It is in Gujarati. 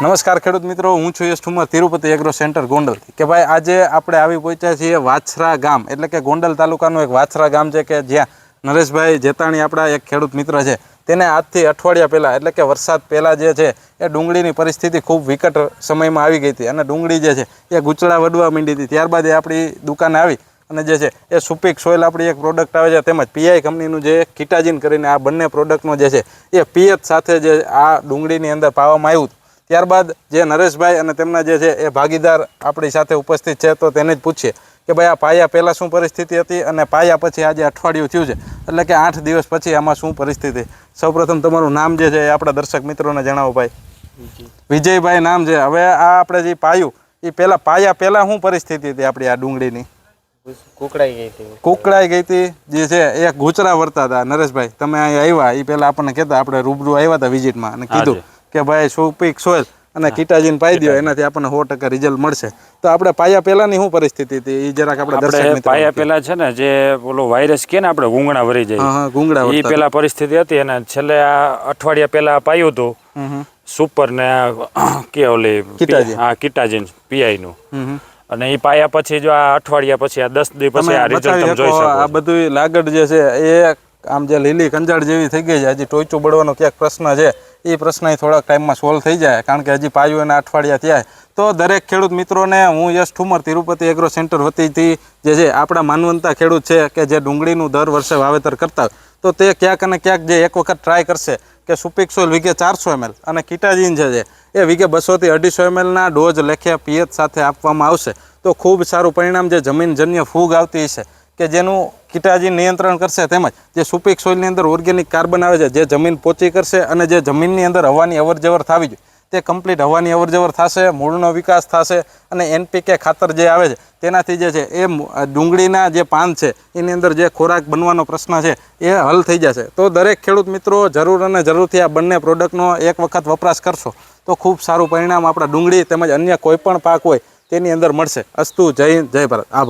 નમસ્કાર ખેડૂત મિત્રો, હું છું યશ ઠુમર, તિરુપતિ એગ્રો સેન્ટર ગોંડલથી. કે ભાઈ, આજે આપણે આવી પહોંચ્યા છીએ વાછરા ગામ, એટલે કે ગોંડલ તાલુકાનું એક વાછરા ગામ છે કે જ્યાં નરેશભાઈ જેતાણી આપણા એક ખેડૂત મિત્ર છે. તેને આજથી અઠવાડિયા પહેલાં, એટલે કે વરસાદ પહેલાં જે છે, એ ડુંગળીની પરિસ્થિતિ ખૂબ વિકટ સમયમાં આવી ગઈ હતી. અને ડુંગળી જે છે, એ ગુચડા વડવા માંડી હતી. ત્યારબાદ એ આપણી દુકાને આવી અને જે છે, એ સુપીક સોઇલ આપણી એક પ્રોડક્ટ આવે છે, તેમજ પીઆઈ કંપનીનું જે કિટાજીન કરીને આ બંને પ્રોડક્ટનો જે છે, એ પિયત સાથે જે આ ડુંગળીની અંદર પાવામાં આવ્યું. ત્યારબાદ જે નરેશભાઈ અને તેમના જે છે એ ભાગીદાર આપણી સાથે ઉપસ્થિત છે તો તેને જ પૂછીએ કે ભાઈ આ પાયા પહેલાં શું પરિસ્થિતિ હતી અને પાયા પછી આજે અઠવાડિયું થયું છે? એટલે કે આઠ દિવસ પછી આમાં શું પરિસ્થિતિ? સૌપ્રથમ તમારું નામ જે છે એ આપણા દર્શક મિત્રોને જણાવો ભાઈ. વિજયભાઈ નામ છે. હવે આ આપણે જે પાયું એ પહેલાં પાયા પહેલાં શું પરિસ્થિતિ હતી આપણી આ ડુંગળીની? કુકડાઈ ગઈ હતી. કુકડાઈ ગઈ હતી જે છે એ ગુચરા વર્તા હતા. નરેશભાઈ તમે અહીંયા આવ્યા એ પહેલાં આપણને કહેતા આપણે રૂબરૂ આવ્યા હતા વિઝિટમાં અને કીધું. કે ભાઈ સુપીક સોઇલ અને કીટાજીન પાઈ દો એનાથી આપણને સો ટકા રિઝલ્ટ મળશે. તો આપણે પાયા પહેલાની શું પરિસ્થિતિ હતી? એ જરાક આપણે પાયા પેલા છે ને જે ઓલો વાયરસ કે ને આપણે ગુંગણા ભરી જાય. ગુંગણા એ પેલા પરિસ્થિતિ હતી અને છેલ્લે આ અઠવાડિયા પહેલા પાયું હતું. સુપર ને કે ઓલી. હા કીટાજીન પીઆઈ નું અને એ પાયા પછી જો આ અઠવાડિયા પછી આ દસ દિવસ પછી આ રિઝલ્ટ તમે જોઈ શકો આ બધું લાગડ જે છે એ આમ જે લીલી કંજાળ જેવી થઈ ગઈ છે હજી ટોચું બળવાનો ક્યાંક પ્રશ્ન છે. એ પ્રશ્ન થોડાક ટાઈમમાં સોલ્વ થઈ જાય, કારણ કે હજી પાયું અને અઠવાડિયા થયા તો દરેક ખેડૂત મિત્રોને, હું યશ ઠુમર, તિરુપતિ એગ્રો સેન્ટર વતીથી જે છે, આપણા માનવંતા ખેડૂત છે કે જે ડુંગળીનું દર વર્ષે વાવેતર કરતા તો તે ક્યાંક અને ક્યાંક જે એક વખત ટ્રાય કરશે કે સુપિક સોઇલ વીઘે ચારસો એમએલ અને કીટાજીન જે છે, એ વીઘે બસોથી અઢીસો એમએલના ડોઝ લેખે પિયત સાથે આપવામાં આવશે. તો ખૂબ સારું પરિણામ જે જમીનજન્ય ફૂગ આવતી હશે કે જેનું કીટાજી નિયંત્રણ કરશે તેમજ જે સુપીક સોઇલની અંદર ઓર્ગેનિક કાર્બન આવે છે જે જમીન પોચી કરશે અને જે જમીનની અંદર હવાની અવરજવર થવી જોઈએ. તે કમ્પ્લીટ હવાની અવરજવર થશે મૂળનો વિકાસ થશે અને એનપીકે ખાતર જે આવે છે તેનાથી જે છે એ ડુંગળીના જે પાન છે એની અંદર જે ખોરાક બનવાનો પ્રશ્ન છે એ હલ થઈ જશે. તો દરેક ખેડૂત મિત્રો જરૂર અને જરૂરથી આ બંને પ્રોડક્ટનો એક વખત વપરાશ કરશો. તો ખૂબ સારું પરિણામ આપણા ડુંગળી તેમજ અન્ય કોઈપણ પાક હોય તેની અંદર મળશે. અસ્તુ જય હિન્દ, જય ભારત. આભાર.